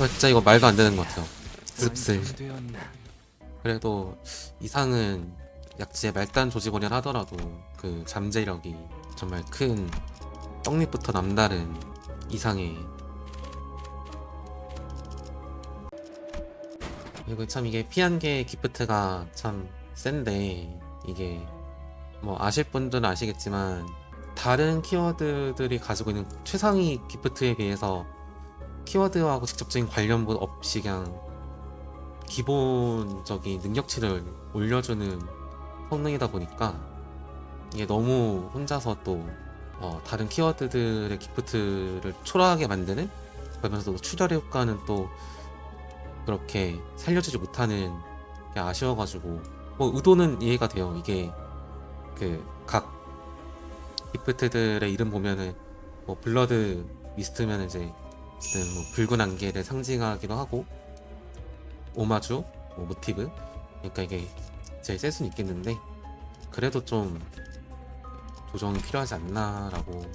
아, 진짜 이거 말도 안 되는 것 같아요. 씁쓸. 그래도 이상은 약지의 말단 조직원이라 하더라도 그 잠재력이 정말 큰 떡잎부터 남다른 이상의 그리고 참 이게 피한개 기프트가 참 센데 이게 뭐 아실 분들은 아시겠지만 다른 키워드들이 가지고 있는 최상위 기프트에 비해서 키워드하고 직접적인 관련분 없이 그냥 기본적인 능력치를 올려주는 성능이다 보니까 이게 너무 혼자서 또 어, 다른 키워드들의 기프트를 초라하게 만드는 그러면서 또 출혈 효과는 또 그렇게 살려주지 못하는 게 아쉬워가지고 뭐 의도는 이해가 돼요. 이게 그 각 기프트들의 이름 보면은 뭐 블러드 미스트면 이제 어쨌든 뭐 붉은 안개를 상징하기도 하고 오마주, 뭐 모티브 그러니까 이게 제일 셀 수는 있겠는데 그래도 좀 조정이 필요하지 않나라고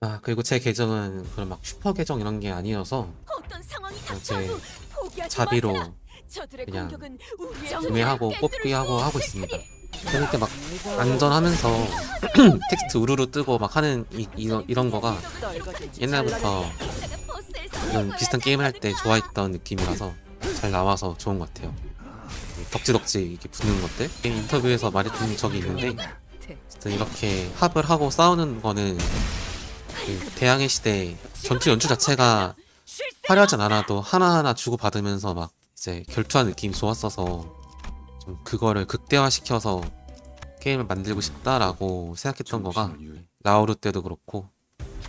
아 그리고 제 계정은 그런 막 슈퍼 계정 이런 게 아니어서 어떤 상황이 제 닥쳐도 포기하지 자비로 마세요. 저들의 그냥 공격은 우리의 구매하고 정체를 뽑기 하고 하고 있습니다. 그러니까 막 깨뜨릴 안전하면서 텍스트 우르르 뜨고 막 하는 이, 이런, 이런 거가 옛날부터 이런 비슷한 게임을 할 때 좋아했던 느낌이라서 잘 나와서 좋은 것 같아요. 덕지덕지 이렇게 붙는 것들 게임 인터뷰에서 말했던 적이 있는데 어쨌든 이렇게 합을 하고 싸우는 거는 그 대항해 시대 전투 연출 자체가 화려하진 않아도 하나하나 주고받으면서 막 이제 결투한 느낌이 좋았어서 좀 그거를 극대화시켜서 게임을 만들고 싶다라고 생각했던 거가 라우르 때도 그렇고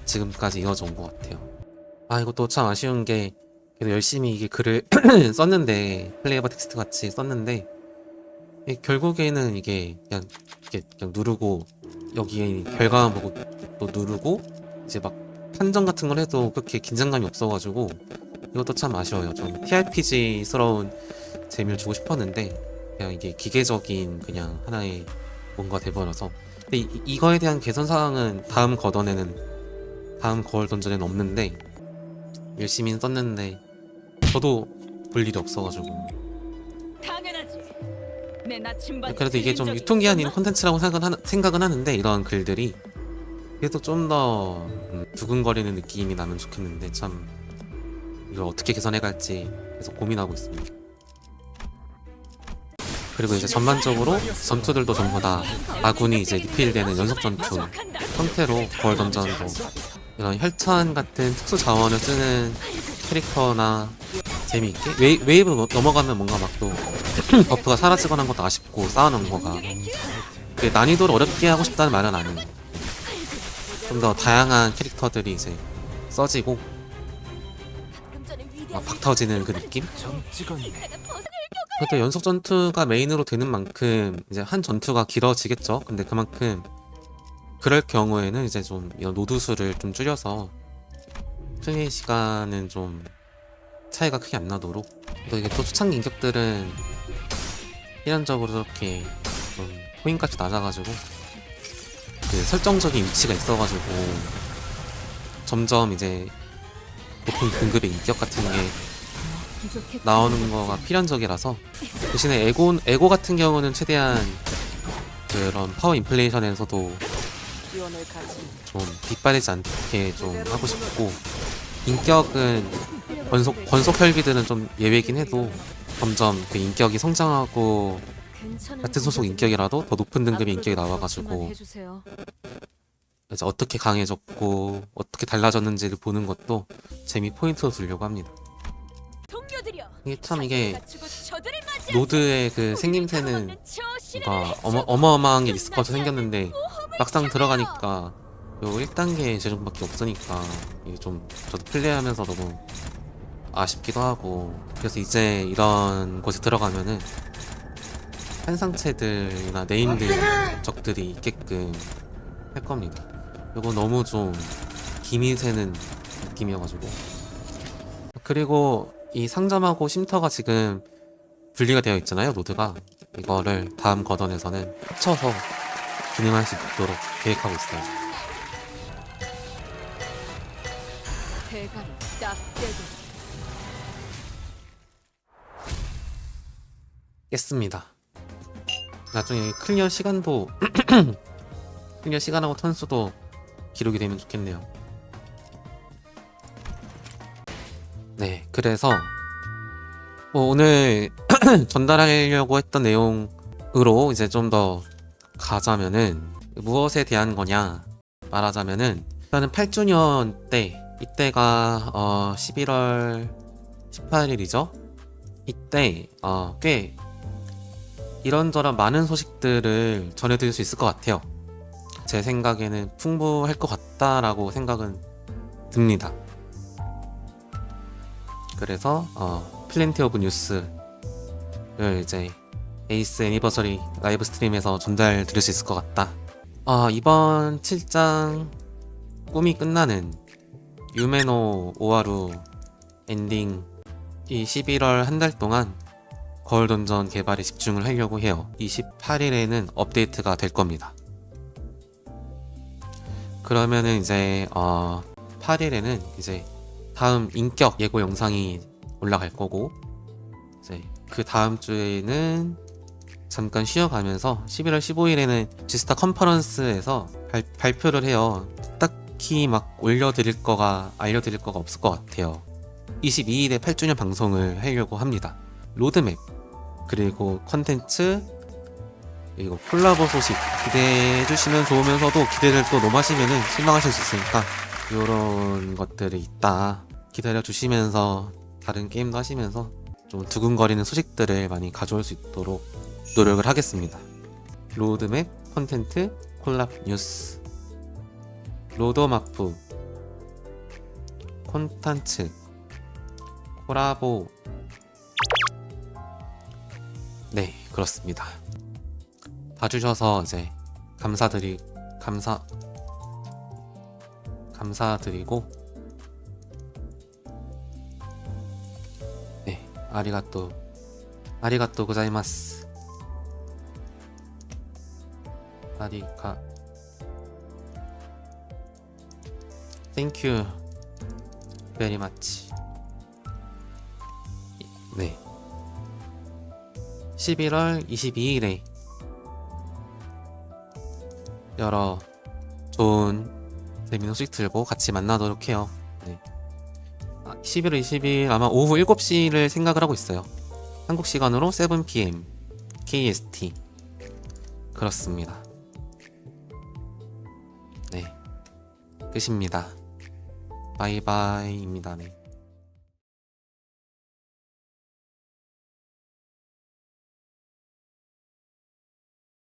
지금까지 이어져 온 것 같아요. 아 이것도 참 아쉬운 게 그래도 열심히 이게 글을 썼는데 플레이버 텍스트 같이 썼는데 이 결국에는 이게 그냥 그냥 누르고 여기에 결과만 보고 또 누르고 이제 막 판정 같은 걸 해도 그렇게 긴장감이 없어가지고 이것도 참 아쉬워요. 좀 TRPG스러운 재미를 주고 싶었는데 그냥 이게 기계적인 그냥 하나의 뭔가 돼버려서 근데 이, 이거에 대한 개선 사항은 다음 거던에는 다음 거울 던전에는 없는데 열심히 썼는데 저도 볼 일이 없어가지고 당연하지. 내 나침반 그래도 이게 좀 유통기한 있는 콘텐츠라고 생각은, 하는, 생각은 하는데 이런 글들이 그래도 좀더 음, 두근거리는 느낌이 나면 좋겠는데 참 이걸 어떻게 개선해 갈지 계속 고민하고 있습니다. 그리고 이제 전반적으로 전투들도 전부 다 아군이 이제 리필되는 연속 전투 형태로 거울 던전도 이런 혈천 같은 특수 자원을 쓰는 캐릭터나 재미있게 웨이, 웨이브 넘- 넘어가면 뭔가 막 또 버프가 사라지거나 한 것도 아쉽고 쌓아놓은 거가 그 난이도를 어렵게 하고 싶다는 말은 아니에요 좀 더 다양한 캐릭터들이 이제 써지고 막박 터지는 그 느낌? 그래도 연속 전투가 메인으로 되는 만큼 이제 한 전투가 길어지겠죠. 근데 그만큼 그럴 경우에는 이제 좀 이런 노드 수를 좀 줄여서 플레이 시간은 좀 차이가 크게 안 나도록 또 이게 또 초창기 인격들은 필연적으로 저렇게 좀 포인값이 낮아가지고 그 설정적인 위치가 있어가지고 점점 이제 높은 등급의 인격 같은 게 나오는 거가 필연적이라서 대신에 에고 에고 같은 경우는 최대한 그런 파워 인플레이션에서도 좀 빗발리지 않게 좀 하고 싶고 인격은 권속 권속 혈기들은 좀 예외긴 해도 점점 그 인격이 성장하고 같은 소속 인격이라도 더 높은 등급의 인격이 나와가지고 이제 어떻게 강해졌고 어떻게 달라졌는지를 보는 것도 재미 포인트로 두려고 합니다. 이게 참 이게. 노드의 그 생김새는 뭔가 어마, 어마어마한 게 있을 것 같아 생겼는데 막상 들어가니까 요 1단계 제종밖에 없으니까 이게 좀 저도 플레이하면서 너무 아쉽기도 하고 그래서 이제 이런 곳에 들어가면은 한상체들이나 네임들 적들이 있게끔 할 겁니다. 이거 너무 좀 기미 새는 느낌이어가지고 그리고 이 상점하고 쉼터가 지금 분리가 되어 있잖아요 노드가 이거를 다음 거던에서는 합쳐서 진행할 수 있도록 계획하고 있어요. 대가를 딱 떼고 깼습니다. 나중에 클리어 시간도 클리어 시간하고 턴수도 기록이 되면 좋겠네요. 네, 그래서 뭐 오늘 전달하려고 했던 내용으로 이제 좀 더 가자면은 무엇에 대한 거냐 말하자면은 일단은 8주년 때 이때가 어 11월 18일이죠. 이때 어 꽤 이런저런 많은 소식들을 전해드릴 수 있을 것 같아요. 제 생각에는 풍부할 것 같다라고 생각은 듭니다. 그래서 어, 플랜티 오브 뉴스를 이제 에이스 애니버서리 라이브 스트림에서 전달 드릴 수 있을 것 같다. 아 이번 7장 꿈이 끝나는 유메노 오하루 엔딩 이 11월 한 달 동안 거울 던전 개발에 집중을 하려고 해요. 28일에는 업데이트가 될 겁니다. 그러면은 이제 어 8일에는 이제 다음 인격 예고 영상이 올라갈 거고 이제 그 다음 주에는 잠깐 쉬어가면서 11월 15일에는 지스타 컨퍼런스에서 발, 발표를 해요. 딱히 막 올려드릴 거가 알려드릴 거가 없을 것 같아요. 22일에 8주년 방송을 하려고 합니다. 로드맵 그리고 컨텐츠 그리고 콜라보 소식 기대해 주시면 좋으면서도 기대를 또 너무 하시면은 실망하실 수 있으니까 이런 것들이 있다 기다려 주시면서 다른 게임도 하시면서 좀 두근거리는 소식들을 많이 가져올 수 있도록 노력을 하겠습니다. 로드맵, 콘텐트, 콜랍 뉴스, 로더마프, 콘텐츠, 콜라보. 네, 그렇습니다. 봐주셔서 이제 감사드리, 감사, 감사드리고, 네, 아리가또, 아리가또 고자이마스. Thank you very much. 네. 11월 22일에 여러 좋은 재미있는 소식 들고 같이 만나도록 해요. 네. 아, 11월 20일 아마 오후 7시를 생각을 하고 있어요. 한국 시간으로 7pm KST 그렇습니다. 끝입니다. 바이바이입니다. 네.